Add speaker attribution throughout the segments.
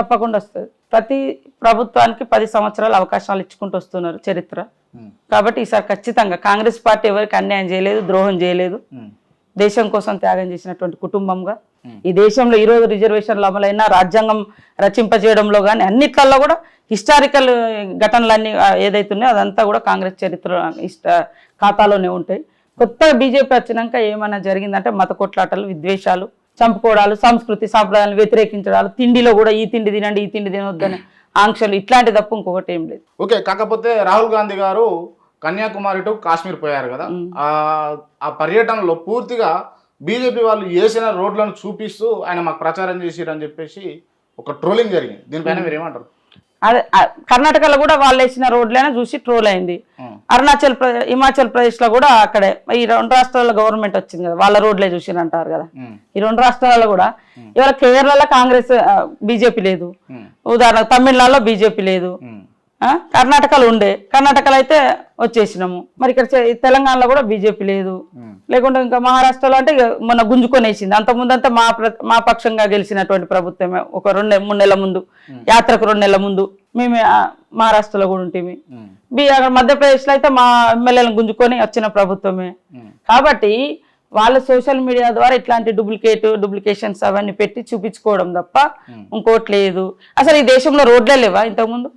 Speaker 1: తప్పకుండా వస్తుంది. ప్రతి ప్రభుత్వానికి పది సంవత్సరాలు అవకాశాలు ఇచ్చుకుంటూ వస్తున్నారు చరిత్ర. కాబట్టి ఈసారి ఖచ్చితంగా కాంగ్రెస్ పార్టీ ఎవరికి అన్యాయం చేయలేదు ద్రోహం చేయలేదు. దేశం కోసం త్యాగం చేసినటువంటి కుటుంబంగా. ఈ దేశంలో ఈ రోజు రిజర్వేషన్లు అమలైన రాజ్యాంగం రచింపజేయడంలో కానీ అన్నిట్లలో కూడా హిస్టారికల్ ఘటనలన్నీ ఆ, ఏదైతే ఉన్నాయో అదంతా కూడా కాంగ్రెస్ చరిత్ర ఇష్ట ఖాతాలోనే ఉంటాయి. కొత్తగా బీజేపీ వచ్చినాక ఏమైనా జరిగిందంటే మత కొట్లాటలు విద్వేషాలు చంపుకోవడాలు సంస్కృతి సాంప్రదాయాలను వ్యతిరేకించడాలు తిండిలో కూడా ఈ తిండి తినండి ఈ తిండి తినొద్దని ఆంక్షలు ఇట్లాంటి తప్ప ఇంకొకటి ఏం లేదు.
Speaker 2: ఓకే కాకపోతే రాహుల్ గాంధీ గారు కన్యాకుమారి టు కాశ్మీర్ పోయారు కదా. ఆ పర్యటనలో పూర్తిగా బీజేపీ వాళ్ళు వేసిన రోడ్లను చూపిస్తూ ఆయన మాకు ప్రచారం చేసిరు అని చెప్పేసి ఒక ట్రోలింగ్ జరిగింది. దీనిపైన మీరు ఏమంటారు
Speaker 1: అదే కర్ణాటకలో కూడా వాళ్ళు వేసిన రోడ్లైనా చూసి ట్రోల్ అయింది. అరుణాచల్ ప్రదేశ్ హిమాచల్ ప్రదేశ్లో కూడా అక్కడే ఈ రెండు రాష్ట్రాల్లో గవర్నమెంట్ వచ్చింది కదా వాళ్ళ రోడ్లే చూసి అంటారు కదా ఈ రెండు రాష్ట్రాలలో కూడా ఇవాళ కేరళలో కాంగ్రెస్ బీజేపీ లేదు. ఉదాహరణ తమిళనాడులో బీజేపీ లేదు. కర్ణాటకలో ఉండే. కర్ణాటకలో అయితే వచ్చేసినాము. మరి ఇక్కడ తెలంగాణలో కూడా బీజేపీ లేదు. లేకుంటే ఇంకా మహారాష్ట్రలో అంటే మొన్న గుంజుకొనేసింది అంత ముందంతా మా ప్ర- మా పక్షంగా గెలిచినటువంటి ప్రభుత్వమే. ఒక రెండు మూడు నెలల ముందు. యాత్రకు రెండు నెలల ముందు. మేమే మహారాష్ట్రలో కూడా ఉంటుంది
Speaker 2: ఉమ్,
Speaker 1: బి అక్కడ మధ్యప్రదేశ్లో అయితే మా ఎమ్మెల్యేలను గుంజుకొని వచ్చిన ప్రభుత్వమే. కాబట్టి వాళ్ళ సోషల్ మీడియా ద్వారా ఇట్లాంటి డూప్లికేట్ డూప్లికేషన్స్ అవన్నీ పెట్టి చూపించుకోవడం తప్ప. ఇంకోటి లేదు. అసలు ఈ దేశంలో రోడ్లే లేవా ఇంతకుముందు?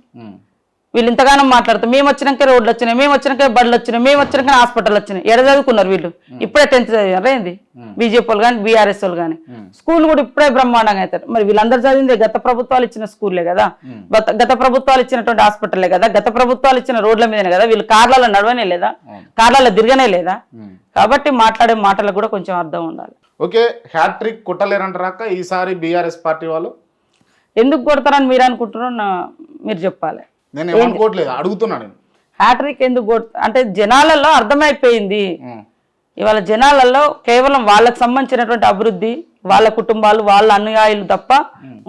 Speaker 1: వీళ్ళు ఇంతగానో మాట్లాడుతారు. మేము వచ్చినాక రోడ్లు వచ్చినాయి మేము వచ్చినాక బళ్ళు వచ్చినాయి మేము వచ్చినాక హాస్పిటల్ వచ్చినాయి. ఎడ చదువుకున్నారు వీళ్ళు? ఇప్పుడే టెన్త్ చదివారు. ఏంది బీజేపీ వాళ్ళు కానీ బీఆర్ఎస్ వాళ్ళు కానీ. స్కూల్ కూడా ఇప్పుడే బ్రహ్మాండంగా అవుతారు. మరి వీళ్ళందరూ చదివిందే గత ప్రభుత్వాలు ఇచ్చిన స్కూల్లే కదా? గత- ప్రభుత్వాలు ఇచ్చినటువంటి హాస్పిటల్లే కదా? గత ప్రభుత్వాలు ఇచ్చిన రోడ్ల మీదనే కదా? వీళ్ళు కార్లలో నడవనే లేదా. కార్లలో తిరగనే లేదా. కాబట్టి మాట్లాడే మాటలకు కూడా కొంచెం అర్థం ఉండాలి.
Speaker 2: ఓకే హ్యాట్రిక్ కొట్టలేరంటారాక ఈసారి బీఆర్ఎస్ పార్టీ వాళ్ళు?
Speaker 1: ఎందుకు కొడతారని మీరు అనుకుంటున్నారు మీరు చెప్పాలి.
Speaker 2: నేను ఏమనుకోవట్లేదు అడుగుతున్నా నేను.
Speaker 1: హ్యాట్రిక్ ఎందుకు అంటే జనాలలో అర్థమైపోయింది. ఇవాళ జనాలలో కేవలం వాళ్ళకి సంబంధించినటువంటి అభివృద్ధి వాళ్ళ కుటుంబాలు వాళ్ళ అనుయాయులు తప్ప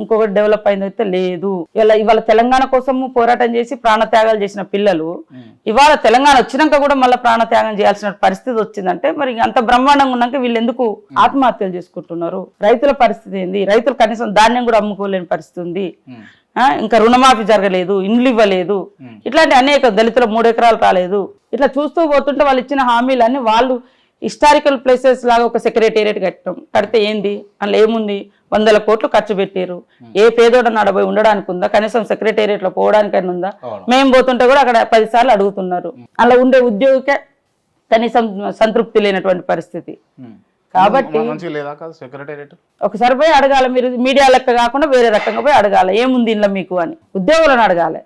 Speaker 1: ఇంకొకటి డెవలప్ అయింది అయితే లేదు. ఇవాళ ఇవాళ తెలంగాణ కోసం పోరాటం చేసి ప్రాణత్యాగాలు చేసిన పిల్లలు ఇవాళ తెలంగాణ వచ్చినాక కూడా మళ్ళీ ప్రాణత్యాగం చేయాల్సిన పరిస్థితి వచ్చిందంటే మరి అంత బ్రహ్మాండంగా ఉన్నాక వీళ్ళు ఎందుకు ఆత్మహత్యలు చేసుకుంటున్నారు? రైతుల పరిస్థితి ఏంది? రైతులు కనీసం ధాన్యం కూడా అమ్ముకోలేని పరిస్థితి ఉంది. ఇంకా రుణమాఫీ జరగలేదు ఇండ్లు ఇవ్వలేదు. ఇట్లాంటి అనేక దళితుల మూడు ఎకరాలు రాలేదు. ఇట్లా చూస్తూ పోతుంటే వాళ్ళు ఇచ్చిన హామీలన్నీ వాళ్ళు హిస్టారికల్ ప్లేసెస్ లాగా ఒక సెక్రటేరియట్ కట్టడం. కడితే ఏంది? అందులో ఏముంది? వందల కోట్లు ఖర్చు పెట్టారు ఏ పేదోడ నడబోయి ఉండడానికి ఉందా? కనీసం సెక్రటేరియట్లో పోవడానికైనా ఉందా. మేము పోతుంటే కూడా అక్కడ పది సార్లు అడుగుతున్నారు. అలా ఉండే ఉద్యోగికే కనీసం సంతృప్తి లేనటువంటి పరిస్థితి. కాబట్టి ఒకసారి పోయి అడగాలి మీరు మీడియా లెక్క కాకుండా వేరే రకంగా పోయి అడగాలి ఏముంది ఇంట్లో మీకు అని. ఉద్యోగులను అడగాలి.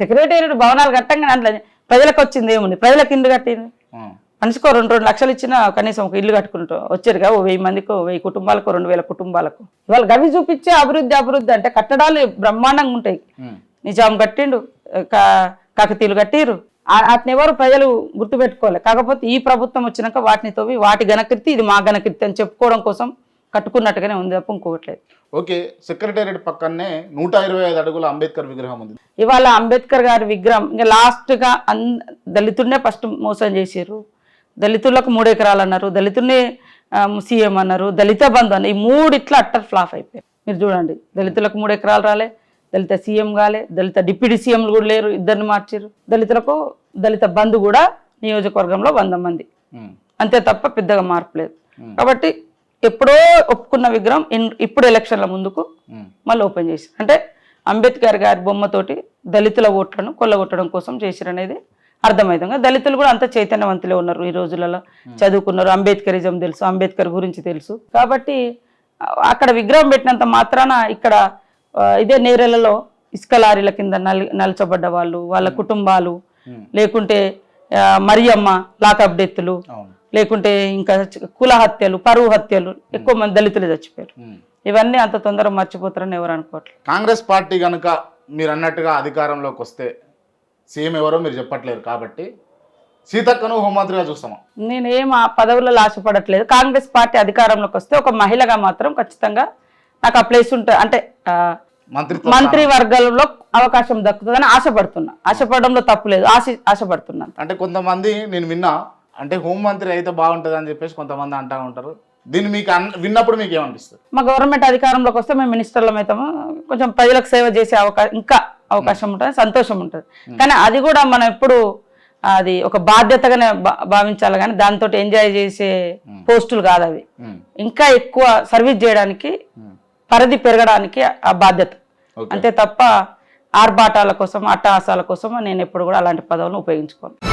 Speaker 1: సెక్రటేరియట్ భవనాలు కట్టంగా దాంట్లో ప్రజలకు వచ్చింది ఏముంది? ప్రజలకు ఇల్లు కట్టింది. మనిషికో రెండు రెండు లక్షలు ఇచ్చినా కనీసం ఒక ఇల్లు కట్టుకుంటాం వచ్చారుగా ఓ వెయ్యి మందికి వెయ్యి కుటుంబాలకు రెండు వేల కుటుంబాలకు. ఇవాళ గవి చూపించే అభివృద్ధి అభివృద్ధి అంటే కట్టడాలు బ్రహ్మాండంగా ఉంటాయి. నిజాం కట్టిండు కాకతీయులు కట్టిరు ఎవరు ప్రజలు గుర్తుపెట్టుకోవాలి కాకపోతే ఈ ప్రభుత్వం వచ్చినాక వాటిని తవ్వి వాటి ఘనకీర్తి ఇది మా ఘనకీర్తి అని చెప్పుకోవడం కోసం కట్టుకున్నట్టుగానే ఉంది తప్ప ఇంకోట్లేదు
Speaker 2: ఓకే సెక్రటేరియట్ పక్కనే నూట ఇరవై ఐదు అడుగుల అంబేద్కర్ విగ్రహం ఉంది.
Speaker 1: ఇవాళ అంబేద్కర్ గారి విగ్రహం ఇంకా లాస్ట్గా అన్ దళితుడినే ఫస్ట్ మోసం చేసారు దళితులకు మూడు ఎకరాలు అన్నారు దళితుడిని సీఎం అన్నారు దళిత బంధు అన్నారు. ఈ మూడు ఇట్లా అట్టర్ ఫ్లాప్ అయిపోయారు మీరు చూడండి దళితులకు మూడు ఎకరాలు రాలే దళిత సీఎం కాలే దళిత డిప్యూటీ సీఎంలు కూడా లేరు ఇద్దరిని మార్చారు దళితులకు దళిత బంధు కూడా నియోజకవర్గంలో వంద మంది. అంతే తప్ప పెద్దగా మార్పు లేదు. కాబట్టి ఎప్పుడో ఒప్పుకున్న విగ్రహం ఇప్పుడు ఎలక్షన్ల ముందుకు మళ్ళీ ఓపెన్ చేసి అంటే అంబేద్కర్ గారి బొమ్మతోటి దళితుల ఓట్లను కొల్లగొట్టడం కోసం చేసిరనేది అర్థమవుతుంది దళితులు కూడా అంత చైతన్యవంతులే ఉన్నారు ఈ రోజులలో. చదువుకున్నారు అంబేద్కరిజం తెలుసు అంబేద్కర్ గురించి తెలుసు. కాబట్టి అక్కడ విగ్రహం పెట్టినంత మాత్రాన ఇక్కడ ఇదే నేరెలలో ఇసుక లారీల కింద నల్ నలచబడ్డ వాళ్ళు వాళ్ళ కుటుంబాలు లేకుంటే మరియమ్మ లాకప్ డెత్తులు లేకుంటే ఇంకా కుల హత్యలు పరువు హత్యలు ఎక్కువ మంది దళితులు చచ్చిపోయారు. ఇవన్నీ అంత తొందరగా మర్చిపోతారని ఎవరు అనుకోవట్లేదు.
Speaker 2: కాంగ్రెస్ పార్టీ కనుక మీరు అన్నట్టుగా అధికారంలోకి వస్తే సీఎం ఎవరో మీరు చెప్పట్లేరు కాబట్టి సీతక్కను హోంమంత్రిగా చూస్తామా?
Speaker 1: నేను ఏం ఆ పదవులలో ఆశపడట్లేదు. కాంగ్రెస్ పార్టీ అధికారంలోకి వస్తే ఒక మహిళగా మాత్రం ఖచ్చితంగా నాకు ఆ ప్లేస్ ఉంటుంది అంటే మంత్రి వర్గాలలో అవకాశం దక్కుతుందని ఆశపడుతున్నా. ఆశపడడంలో తప్పు లేదు. ఆశ ఆశపడుతున్నాను
Speaker 2: అంటే కొంతమంది నేను విన్నా అంటే హోంమంత్రి అయితే బాగుంటుంది అని చెప్పేసి కొంతమంది అంటా ఉంటారు. దీన్ని మీకు విన్నప్పుడు మీకు ఏమనిపిస్తుంది?
Speaker 1: మా గవర్నమెంట్ అధికారంలోకి వస్తే మేము మినిస్టర్లం అవుతాము. కొంచెం ప్రజలకు సేవ చేసే అవకాశం ఇంకా అవకాశం ఉంటుంది సంతోషం ఉంటుంది. కానీ అది కూడా మనం ఎప్పుడు అది ఒక బాధ్యతగానే భావించాలి కానీ దాంతో ఎంజాయ్ చేసే పోస్టులు కాదు అవి. ఇంకా ఎక్కువ సర్వీస్ చేయడానికి పరిధి పెరగడానికి ఆ బాధ్యత. అంతే తప్ప ఆర్భాటాల కోసం అట్టహాసాల కోసం నేను ఎప్పుడు కూడా అలాంటి పదవులను ఉపయోగించుకోను